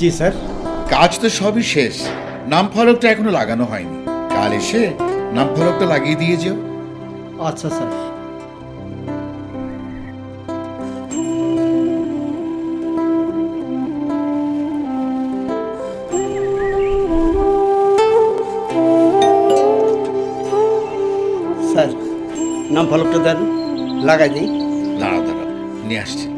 জি sir. কাজ তো সবই শেষ। নাম ফলকটা এখনও লাগানো হয়নি। কাল এসে নাম ফলকটা লাগিয়ে দিয়ে যেও। আচ্ছা স্যার। স্যার নাম ফলকটা দেন লাগাই দিই। দাঁড়া দাঁড়া নিয়ে আসছি।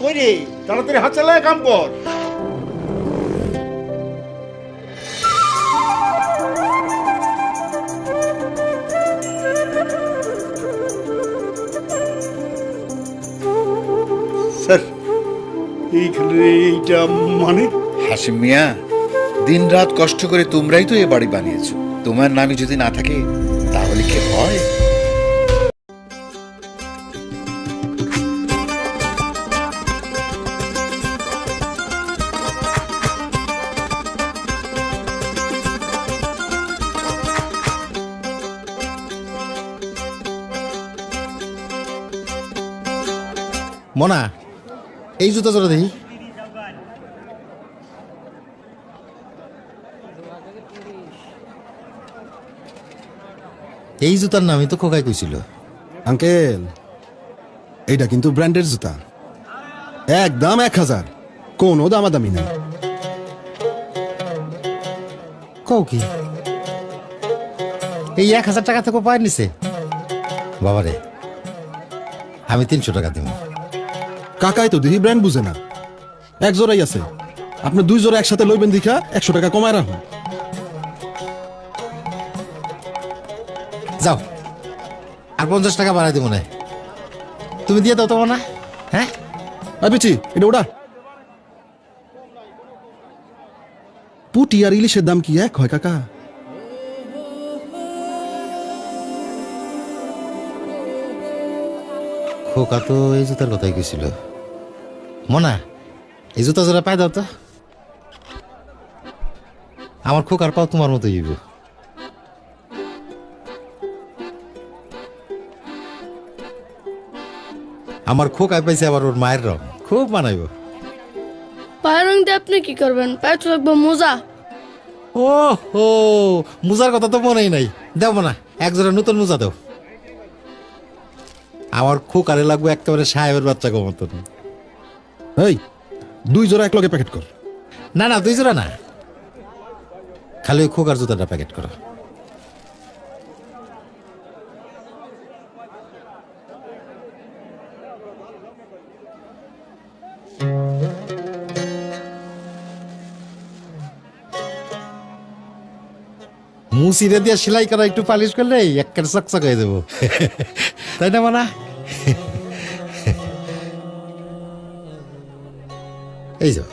কই রে তাড়াতাড়ি হাত চালায় কাম কর। স্যার এইখানে এইটা মানে? হাসিম মিয়া দিন রাত কষ্ট করে তোমরাই তো এ বাড়ি বানিয়েছো। তোমার নামে যদি না থাকে তাহলে কি হয়? মনা এই জুতা জোড়া দেখি। এই জুতার নামই তো খোকাই কইছিল। আঙ্কেল এইটা কিন্তু ব্র্যান্ডের জুতা। একদম এক হাজার কোনো দামাদামি নেই। কও কি? এই এক হাজার টাকা থেকে পায় নিছে বাবারে আমি তিনশো টাকা দিব কাকাই তো দেখি ব্র্যান্ড বুঝে না। এক জোড়াই আছে। আপনি দুই জোড়া একসাথে লইবেন দেখা একশো টাকা কমায় রাখুন। যাও। আর পঞ্চাশ টাকা বাড়াই দিব না। তুমি দিয়ে দাও তো না হ্যাঁ? বেচি এটা ওটা। পুটি আর ইলিশের দাম কি এক হয় কাকা? খোকা তো এই জুতার কথাই কইছিল। মনা এই জুতা জোড়া পাই দাও তো। আমার খোকার পাও তোমার মতো হইব। আমার খোকায় পাইছে আবার ওর মায়ের রং। খুব মানাইব। পায়ের রং দিয়ে আপনি কি করবেন? পায়ে তো লাগবে মোজা। ও হো মুজার কথা তো মনেই নাই। দেব না এক জোড়া নতুন মুজা দাও। আমার খোকারে লাগবে একেবারে সাহেবের বাচ্চা মতন। এই দুই জোড়া এক লগে প্যাকেট কর। না না দুই জোড়া না। খালি ওই খোকার জুতাটা প্যাকেট করো। মুসিরে দিয়ে সেলাই করা একটু পালিশ করলে একের চকচক হয়ে দেবো তাই না মানা? এই যাও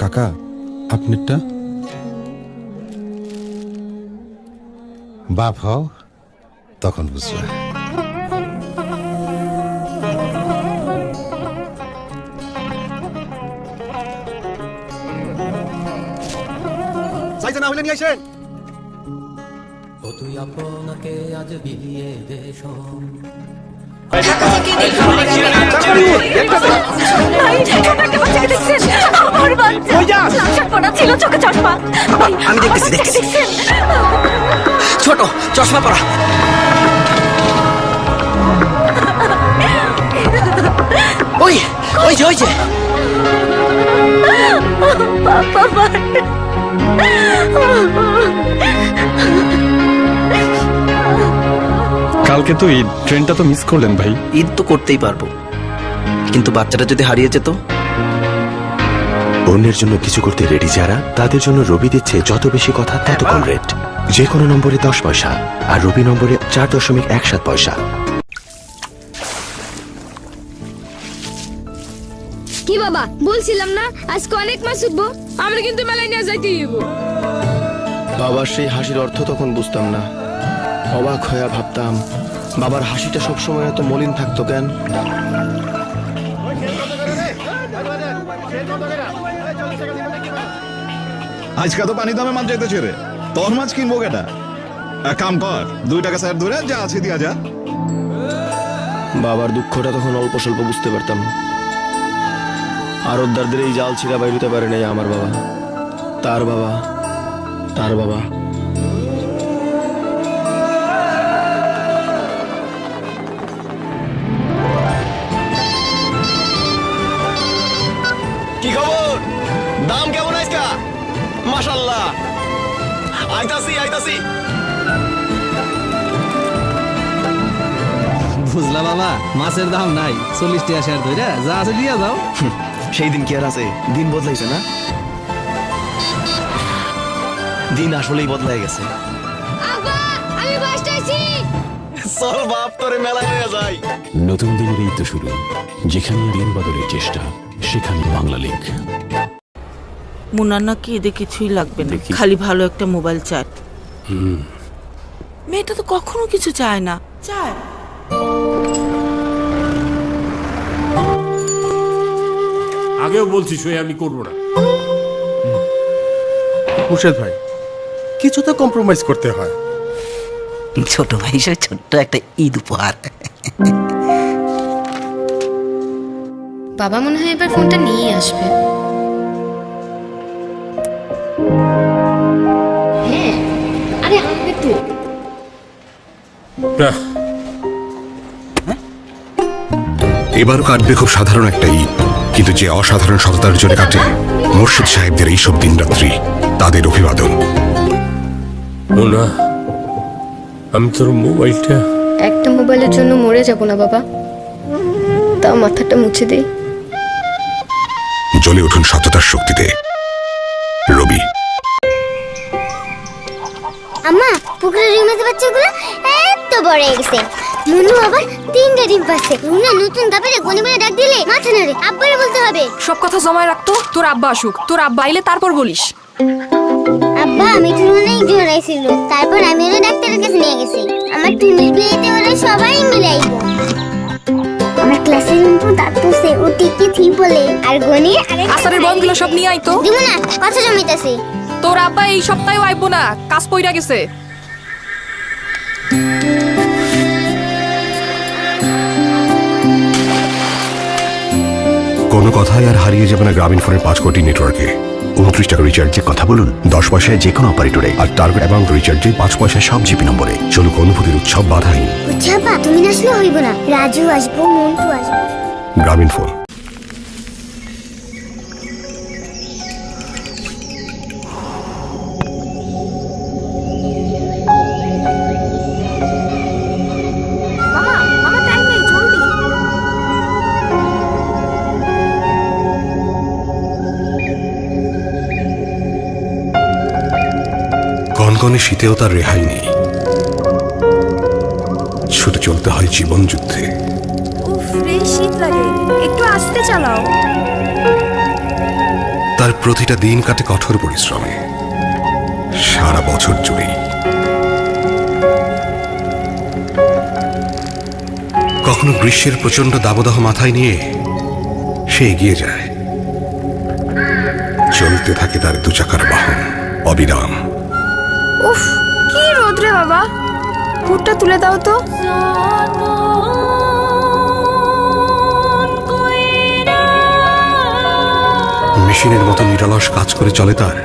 কাকা আপনারটা? বাপ হও তখন বুঝবা। না হইলে নিয়ে আসেন। ও তুই আপনাকে আজ বিলিয়ে দে শোন আমি দেখতেছি দেখতেছি। ছোট চশমা পরা। ওই ওই যে ওই যে। কালকে তো ঈদ ট্রেনটা তো মিস করলেন ভাই। ঈদ তো করতেই পারব। কিন্তু বাচ্চাটা যদি হারিয়ে যেত? অন্যের জন্য কিছু করতে রেডি যারা তাদের জন্য রবি দিচ্ছে যত বেশি কথা তত কম রেট যে কোনো নম্বরে দশ পয়সা আর রবি নম্বরে চার দশমিক এক সাত পয়সা। কি বাবা বলছিলাম না? আজকে অনেক মাছ উঠবো। আমরা কিন্তু মেলায় নিয়ে যাইতে হইব। বাবার সেই হাসির অর্থ তখন বুঝতাম না। অবাক হয়ে ভাবতাম বাবার হাসিটা সবসময় এত মলিন থাকতো কেন? আজকে তো পানি দামে মাছ যাইতেছে রে। তোর মাছ কিনবো কেটা এক কাম কর দুই টাকা স্যার ধরে যা আছে দিয়া যা। বাবার দুঃখটা তখন অল্প স্বল্প বুঝতে পারতাম। আরবদারদের এই জাল ছিঁড়া বাইরুতে পারে নাই আমার বাবা। তার বাবা তার বাবা। কি খবর? দাম কেমন মাশাল্লাহ আইতাছি আইতাছি। বুঝলা বাবা মাছের দাম নাই। চল্লিশ টাকা শেয়ার ধরে যা আছে দিয়া যাও সেই দিন কি আর আছে? দিন বদলাইছে না? দিন আসলেই বদলাই গেছে। চল বাপ তোরে মেলায় হয়ে যায় নতুন দিনের এই তো শুরু। যেখানে দিন বদলের চেষ্টা সেখানে বাংলা লিঙ্ক মুনার নাকি এদের কিছুই লাগবে না। খালি ভালো একটা মোবাইল চায়। মেয়েটা তো কখনো কিছু চায় না। চায়। আগেও বলছি সই আমি করব না। মুর্শেদ ভাই কিছু তো কম্প্রোমাইজ করতে হয়। ছোট ভাই হিসেবে ছোট্ট একটা ঈদ উপহার। বাবা মনে হয় এবার ফোনটা নিয়ে আসবে। এবারও কাটবে খুব সাধারণ একটা ঈদ কিন্তু যে অসাধারণ সততার জন্য কাটে মোর্শেদ সাহেবদের এইসব দিনরাত্রি তাদের অভিবাদন। আমি তোর মোবাইলটা একটা মোবাইলের জন্য মরে যাব না বাবা। তাও মাথাটা মুছে দেই জ্বলে উঠুন সততার শক্তিতে। রবি। আম্মা পুকুরের ডিম মাছের বাচ্চাগুলো বড় হয়ে গেছে। মুনু আবার তিনটা ডিম পাচ্ছে। রুনা নতুন দাপেরে গনি বলে ডাক দিলে মাথা নাড়ে। আব্বারে বলতে হবে। সব কথা জমায় রাখতো তোর আব্বা আসুক। তোর আব্বা আইলে তারপর বলিস। আব্বা আমি তো অনেক জোরাইছিল তারপর আমি ওরা ডাক্তারের কাছে নিয়ে গেছি। আমার টুনির বিয়েতে ওরা সবাই মিলাইব আমার ক্লাসের রুমপু দাঁতু সে ও টিকি থি বলে। আর গনির আরেক আসারের সব নিয়ে আইতো দিব না কথা জমিতেছে। তোর আব্বা এই সপ্তাহেও আইবো না কাজ পইরা গেছে। কোনো কথাই আর হারিয়ে যাবে না গ্রামীণ ফোনের পাঁচ কোটি নেটওয়ার্কে। উনত্রিশ টাকা রিচার্জে কথা বলুন। দশ পয়সায় যে কোনো অপারেটরে আর টার্গেট অ্যামাউন্ট রিচার্জে পাঁচ পয়সায় সব জিপি নম্বরে। চলুক অনুভূতির উৎসব বাধাহীন। তুমি হইব না। রাজু আসব মন্টু আসব। গ্রামীণ ফোন। কনকনে শীতেও তার রেহাই নেই। ছুটে চলতে হয় জীবন যুদ্ধে। শীত লাগে। একটু আস্তে চালাও। তার প্রতিটা দিন কাটে কঠোর পরিশ্রমে। সারা বছর জুড়েই। কখনো গ্রীষ্মের প্রচণ্ড দাবদাহ মাথায় নিয়ে সে এগিয়ে যায়। চলতে থাকে তার দু চাকার বাহন অবিরাম। উফ, কি রোদ রে বাবা। হুটটা তুলে দাও তো। মেশিনের মতো নিরলস কাজ করে চলে তার।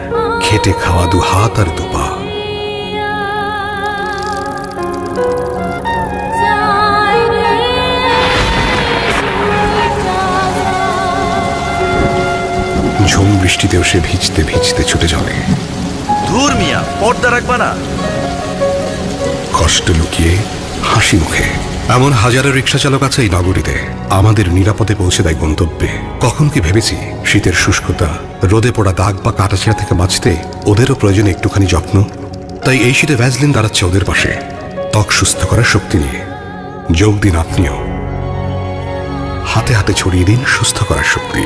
খেটে খাওয়া দু হাত আর দু পা। ঝুম বৃষ্টিতেও সে ভিজতে ভিজতে ছুটে চলে। ধুর মিয়া, পর্দা রাখবা না। কষ্ট লুকিয়ে, হাসি মুখে। এমন হাজারো রিক্সা চালক আছে এই নগরীতে আমাদের নিরাপদে পৌঁছে দেয় গন্তব্যে। কখন কি ভেবেছি, শীতের শুষ্কতা, রোদে পড়া দাগ বা কাটাছেঁড়া থেকে বাঁচতে ওদেরও প্রয়োজন একটুখানি যত্ন। তাই এই শীতে ভ্যাজলিন দাঁড়াচ্ছে ওদের পাশে। ত্বক সুস্থ করার শক্তি নিয়ে। যোগ দিন আপনিও। হাতে হাতে ছড়িয়ে দিন সুস্থ করার শক্তি।